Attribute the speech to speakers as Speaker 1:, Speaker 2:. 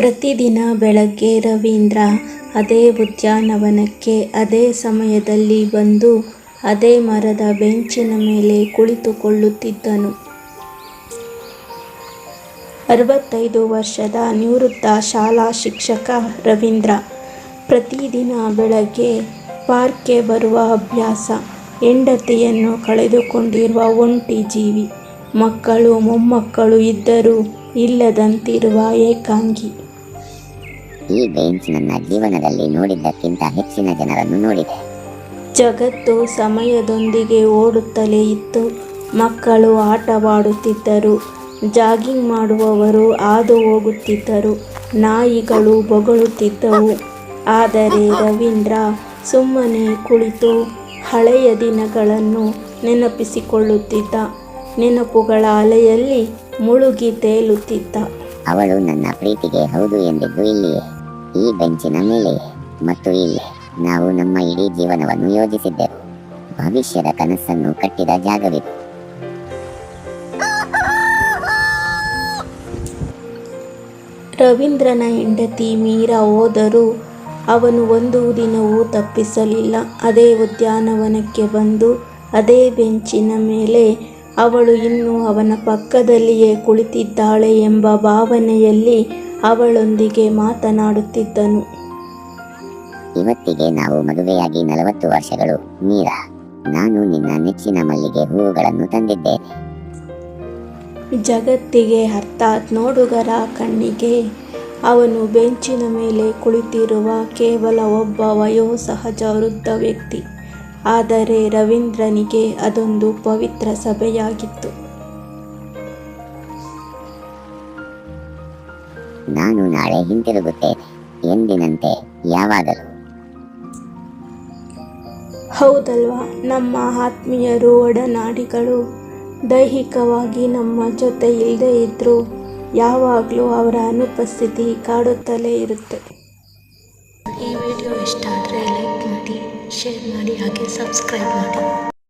Speaker 1: ಪ್ರತಿದಿನ ಬೆಳಗ್ಗೆ ರವೀಂದ್ರ ಅದೇ ಉದ್ಯಾನವನಕ್ಕೆ ಅದೇ ಸಮಯದಲ್ಲಿ ಬಂದು ಅದೇ ಮರದ ಬೆಂಚಿನ ಮೇಲೆ ಕುಳಿತುಕೊಳ್ಳುತ್ತಿದ್ದನು. ಅರವತ್ತೈದು ವರ್ಷದ ನಿವೃತ್ತ ಶಾಲಾ ಶಿಕ್ಷಕ ರವೀಂದ್ರ. ಪ್ರತಿದಿನ ಬೆಳಗ್ಗೆ ಪಾರ್ಕ್ಗೆ ಬರುವ ಅಭ್ಯಾಸ. ಹೆಂಡತಿಯನ್ನು ಕಳೆದುಕೊಂಡಿರುವ ಒಂಟಿ ಜೀವಿ. ಮಕ್ಕಳು ಮೊಮ್ಮಕ್ಕಳು ಇದ್ದರೂ ಇಲ್ಲದಂತಿರುವ ಏಕಾಂಗಿ.
Speaker 2: ಈ ಬೆಂಚ್ ನನ್ನ ಜೀವನದಲ್ಲಿ ನೋಡಿದ್ದಕ್ಕಿಂತ ಹೆಚ್ಚಿನ ಜನರನ್ನು ನೋಡಿದೆ
Speaker 1: ಜಗತ್ತು ಸಮಯದೊಂದಿಗೆ ಓಡುತ್ತಲೇ ಇತ್ತು. ಮಕ್ಕಳು ಆಟವಾಡುತ್ತಿದ್ದರು. ಜಾಗಿಂಗ್ ಮಾಡುವವರು ಹಾದು ಹೋಗುತ್ತಿದ್ದರು. ನಾಯಿಗಳು ಬೊಗಳುತ್ತಿದ್ದವು. ಆದರೆ ರವೀಂದ್ರ ಸುಮ್ಮನೆ ಕುಳಿತು ಹಳೆಯ ದಿನಗಳನ್ನು ನೆನಪಿಸಿಕೊಳ್ಳುತ್ತಿದ್ದ. ನೆನಪುಗಳ ಅಲೆಯಲ್ಲಿ ಮುಳುಗಿ ತೇಲುತ್ತಿದ್ದ.
Speaker 2: ಅವಳು ನನ್ನ ಪ್ರೀತಿಗೆ ಹೌದು ಎಂದಿದ್ದು ಇಲ್ಲಿಯೇ ಈ ಬೆಂಚಿನ ಮೇಲೆ ಮತ್ತು ಇಲ್ಲಿ ನಾವು ನಮ್ಮ ಇಡೀ ಜೀವನವನ್ನು ಯೋಜಿಸಿದ್ದೆವು ಭವಿಷ್ಯದ ಕನಸನ್ನು ಕಟ್ಟಿದ ಜಾಗವಿದು
Speaker 1: ರವೀಂದ್ರನ ಹೆಂಡತಿ ಮೀರಾ ಹೋದರೂ ಅವನು ಒಂದು ದಿನವೂ ತಪ್ಪಿಸಲಿಲ್ಲ. ಅದೇ ಉದ್ಯಾನವನಕ್ಕೆ ಬಂದು ಅದೇ ಬೆಂಚಿನ ಮೇಲೆ ಅವಳು ಇನ್ನೂ ಅವನ ಪಕ್ಕದಲ್ಲಿಯೇ ಕುಳಿತಿದ್ದಾಳೆ ಎಂಬ ಭಾವನೆಯಲ್ಲಿ ಅವಳೊಂದಿಗೆ ಮಾತನಾಡುತ್ತಿದ್ದನು.
Speaker 2: ಇವತ್ತಿಗೆ ನಾವು ಮದುವೆಯಾಗಿ ನಲವತ್ತು ವರ್ಷಗಳು ಮೀರಾ ನಾನು ನಿನ್ನ ನೆಚ್ಚಿನ ಮಲ್ಲಿಗೆ ಹೂವುಗಳನ್ನು ತಂದಿದ್ದೇನೆ
Speaker 1: ಜಗತ್ತಿಗೆ ಅರ್ಥಾತ್ ನೋಡುಗರ ಕಣ್ಣಿಗೆ ಅವನು ಬೆಂಚಿನ ಮೇಲೆ ಕುಳಿತಿರುವ ಕೇವಲ ಒಬ್ಬ ವಯೋಸಹಜ ವೃದ್ಧ ವ್ಯಕ್ತಿ. ಆದರೆ ರವೀಂದ್ರನಿಗೆ ಅದೊಂದು ಪವಿತ್ರ ಸಭೆಯಾಗಿತ್ತು.
Speaker 2: ನಾನು ನಾಳೆ ಹಿಂತಿರುಗುತ್ತೇನೆ ಎಂದಿನಂತೆ ಯಾವಾಗಲೂ.
Speaker 1: ಹೌದಲ್ವಾ? ನಮ್ಮ ಆತ್ಮೀಯರು, ಒಡನಾಡಿಗಳು, ದೈಹಿಕವಾಗಿ ನಮ್ಮ ಜೊತೆ ಇಲ್ಲದೆ ಇದ್ರು ಯಾವಾಗಲೂ ಅವರ ಅನುಪಸ್ಥಿತಿ ಕಾಡುತ್ತಲೇ ಇರುತ್ತೆ. ಈ ವಿಡಿಯೋ ಇಷ್ಟ ಆದರೆ ಲೈಕ್ ಮಾಡಿ, ಶೇರ್ ಮಾಡಿ, ಹಾಗೆ ಸಬ್ಸ್ಕ್ರೈಬ್ ಮಾಡಿ.